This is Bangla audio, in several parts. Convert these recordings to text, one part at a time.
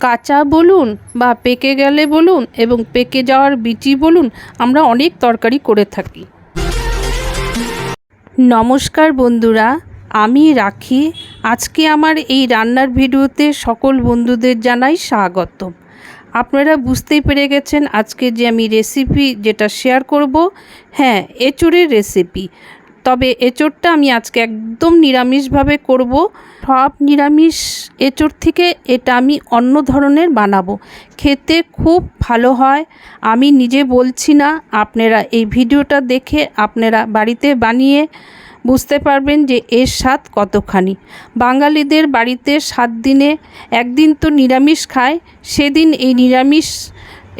কাঁচা বলুন বা পেকে গেলে বলুন এবং পেকে যাওয়ার বিচি বলুন, আমরা অনেক তরকারি করে থাকি। নমস্কার বন্ধুরা, আমি রাখি। আজকে আমার এই রান্নার ভিডিওতে সকল বন্ধুদের জানাই স্বাগতম। আপনারা বুঝতেই পেরে গেছেন আজকে যে আমি রেসিপি যেটা শেয়ার করব। হ্যাঁ এঁচুড়ের রেসিপি তবে এঁচোড়টা আমি আজকে একদম নিরামিষভাবে করব। সব নিরামিষ এঁচোড় থেকে এটা আমি অন্য ধরনের বানাবো। খেতে খুব ভালো হয়। আমি নিজে বলছি না, আপনারা এই ভিডিওটা দেখে আপনারা বাড়িতে বানিয়ে বুঝতে পারবেন যে এর স্বাদ কতখানি। বাঙালিদের বাড়িতে সাত দিনে একদিন তো নিরামিষ খায়, সেদিন এই নিরামিষ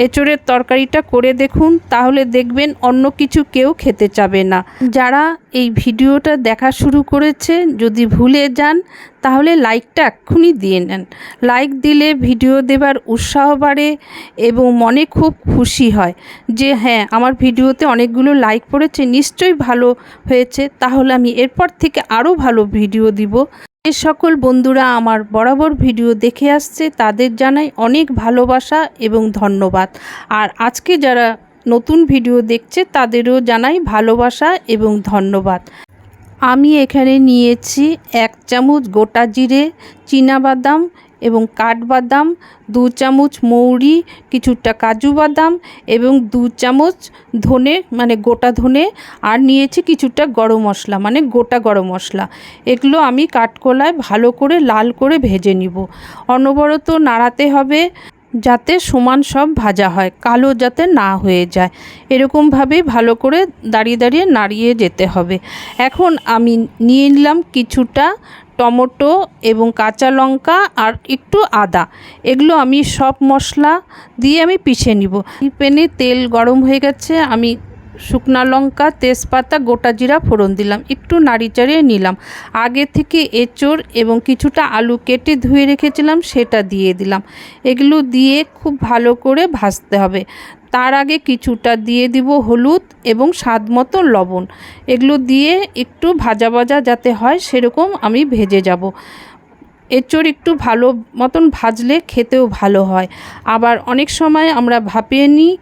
এঁচড়ের তরকারিটা করে দেখুন, তাহলে দেখবেন অন্য কিছু কেউ খেতে চাবে না। যারা এই ভিডিওটা দেখা শুরু করেছে, যদি ভুলে যান, তাহলে লাইকটা এক্ষুনি দিয়ে নেন। লাইক দিলে ভিডিও দেবার উৎসাহ বাড়ে এবং মনে খুব খুশি হয় যে হ্যাঁ আমার ভিডিওতে অনেকগুলো লাইক পড়েছে, নিশ্চয়ই ভালো হয়েছে। তাহলে আমি এরপর থেকে আরও ভালো ভিডিও দিব। যে সকল বন্ধুরা আমার বরাবর ভিডিও দেখে আসছে, তাদের জানাই অনেক ভালোবাসা এবং ধন্যবাদ। আর আজকে যারা নতুন ভিডিও দেখছে, তাদেরও জানাই ভালোবাসা এবং ধন্যবাদ। আমি এখানে নিয়েছি এক চামচ গোটা জিরে বাদাম এবং কাঠবাদাম, দু চামচ মৌরি, কিছুটা কাজু বাদাম এবং দু চামচ ধনে মানে গোটা ধনে আর নিয়েছি কিছুটা গরম মশলা মানে গোটা গরম মশলা। এগুলো আমি কাঠকোলায় ভালো করে লাল করে ভেজে নিব। অনবরত নাড়াতে হবে যাতে সমান সব ভাজা হয়, কালো যাতে না হয়ে যায়। এরকমভাবেই ভালো করে দাঁড়িয়ে দাঁড়িয়ে নাড়িয়ে যেতে হবে। এখন আমি নিয়ে নিলাম কিছুটা টমেটো এবং কাঁচা লঙ্কা আর একটু আদা। এগুলো আমি সব মশলা দিয়ে আমি পিষে নিব। প্যানে তেল গরম হয়ে গেছে, আমি শুকনা লঙ্কা, তেজপাতা, গোটা জিরা ফোড়ন দিলাম। একটু নাড়ি চাড়িয়ে নিলাম। আগে থেকে এঁচড় এবং কিছুটা আলু কেটে ধুয়ে রেখেছিলাম, সেটা দিয়ে দিলাম। এগুলো দিয়ে খুব ভালো করে ভাজতে হবে। তার আগে কিছুটা দিয়ে দিব হলুদ এবং স্বাদ মতো লবণ। এগুলো দিয়ে একটু ভাজা ভাজা যাতে হয় সেরকম আমি ভেজে যাব। এঁচড় একটু ভালো মতন ভাজলে খেতেও ভালো হয়। আবার অনেক সময় আমরা ভাপিয়ে নিই,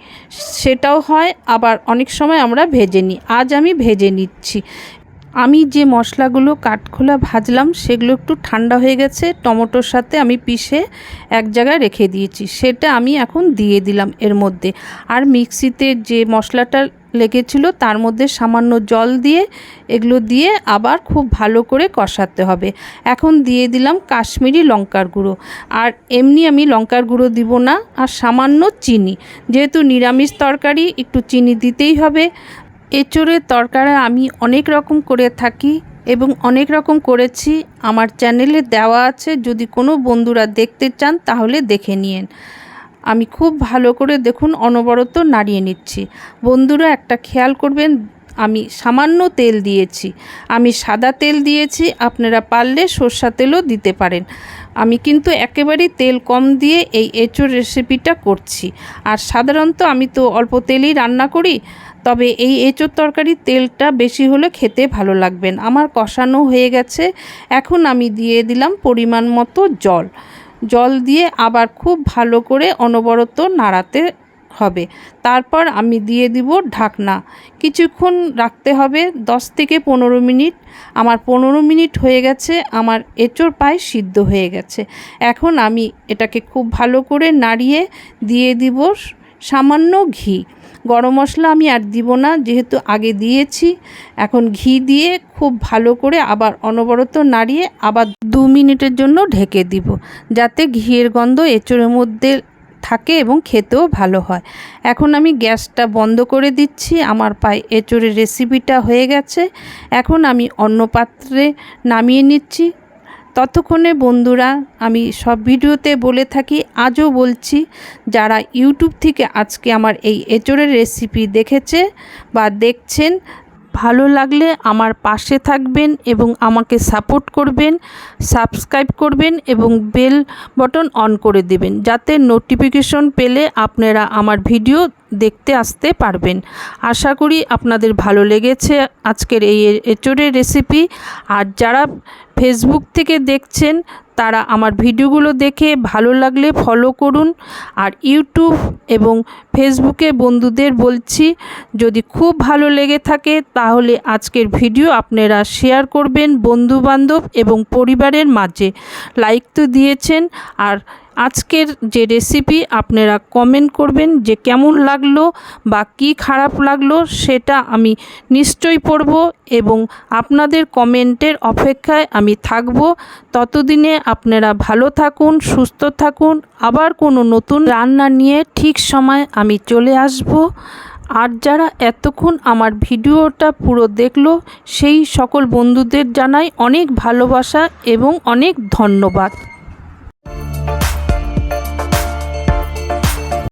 সেটাও হয়, আবার অনেক সময় আমরা ভেজে নিই। আজ আমি ভেজে নিচ্ছি। আমি যে মশলাগুলো কাঠখোলা ভাজলাম, সেগুলো একটু ঠান্ডা হয়ে গেছে, টমেটোর সাথে আমি পিষে এক জায়গায় রেখে দিয়েছি। সেটা আমি এখন দিয়ে দিলাম এর মধ্যে। আর মিক্সিতে যে মশলাটা লেগেছিল, তার মধ্যে সামান্য জল দিয়ে এগুলো দিয়ে আবার খুব ভালো করে কষাতে হবে। এখন দিয়ে দিলাম কাশ্মীরি লঙ্কার গুঁড়ো। আর এমনি আমি লঙ্কার গুঁড়ো দিব না, আর সামান্য চিনি। যেহেতু নিরামিষ তরকারি, একটু চিনি দিতেই হবে। এঁচোড়ের তরকারি আমি অনেক রকম করে থাকি এবং অনেক রকম করেছি। আমার চ্যানেলে দেওয়া আছে, যদি কোনো বন্ধুরা দেখতে চান তাহলে দেখে নিন আমি খুব ভালো করে দেখুন অনবরত নাড়িয়ে নিচ্ছি। বন্ধুরা একটা খেয়াল করবেন, আমি সামান্য তেল দিয়েছি। আমি সাদা তেল দিয়েছি, আপনারা পারলে সর্ষা তেলও দিতে পারেন। আমি কিন্তু একেবারেই তেল কম দিয়ে এই এঁচোড় রেসিপিটা করছি। আর সাধারণত আমি তো অল্প তেলেই রান্না করি তবে এই এঁচোর তরকারির তেলটা বেশি হলে খেতে ভালো লাগবেন আমার কষানো হয়ে গেছে। এখন আমি দিয়ে দিলাম পরিমাণ মতো জল। জল দিয়ে আবার খুব ভালো করে অনবরত নাড়াতে হবে। তারপর আমি দিয়ে দিব ঢাকনা। কিছুক্ষণ রাখতে হবে, দশ থেকে পনেরো মিনিট। আমার পনেরো মিনিট হয়ে গেছে, আমার এঁচোড় পায়ে সিদ্ধ হয়ে গেছে। এখন আমি এটাকে খুব ভালো করে নাড়িয়ে দিয়ে দিব সামান্য ঘি। গরম মশলা আমি আর দিব না, যেহেতু আগে দিয়েছি। এখন ঘি দিয়ে খুব ভালো করে আবার অনবরত নাড়িয়ে আবার দু মিনিটের জন্য ঢেকে দিব, যাতে ঘিয়ের গন্ধ এঁচড়ের মধ্যে থাকে এবং খেতেও ভালো হয়। এখন আমি গ্যাসটা বন্ধ করে দিচ্ছি, আমার পায়ে এঁচড়ের রেসিপিটা হয়ে গেছে। এখন আমি অন্য পাত্রে নামিয়ে নিচ্ছি। ততক্ষণে বন্ধুরা, আমি সব ভিডিওতে বলে থাকি, আজও বলছি, যারা ইউটিউব থেকে আজকে আমার এই এঁচড়ের রেসিপি দেখেছে বা দেখছেন ভালো লাগলে আমার পাশে থাকবেন এবং আমাকে সাপোর্ট করবেন, সাবস্ক্রাইব করবেন এবং বেল বটন অন করে দেবেন যাতে নোটিফিকেশন পেলে আপনারা আমার ভিডিও দেখতে আসতে পারবেন। আশা করি আপনাদের ভালো লেগেছে আজকের এই এঁচড়ের রেসিপি আর যারা ফেসবুক থেকে দেখছেন তারা আমার ভিডিওগুলো দেখে ভালো লাগলে ফলো করুন। আর ইউটিউব এবং ফেসবুকে বন্ধুদের বলছি, যদি খুব ভালো লেগে থাকে তাহলে আজকের ভিডিও আপনারা শেয়ার করবেন বন্ধুবান্ধব এবং পরিবারের মাঝে। লাইক তো দিয়েছেন, আর আজকের যে রেসিপি আপনারা কমেন্ট করবেন যে কেমন লাগল বা কি খারাপ লাগল সেটা আমি নিশ্চয়ই পড়ব এবং আপনাদের কমেন্টের অপেক্ষায় আমি থাকব। ততদিনে আপনারা ভালো থাকুন, সুস্থ থাকুন। আবার কোনো নতুন রান্না নিয়ে ঠিক সময় আমি চলে আসব। আর যারা এতক্ষণ আমার ভিডিওটা পুরো দেখল, সেই সকল বন্ধুদের জানাই অনেক ভালোবাসা এবং অনেক ধন্যবাদ।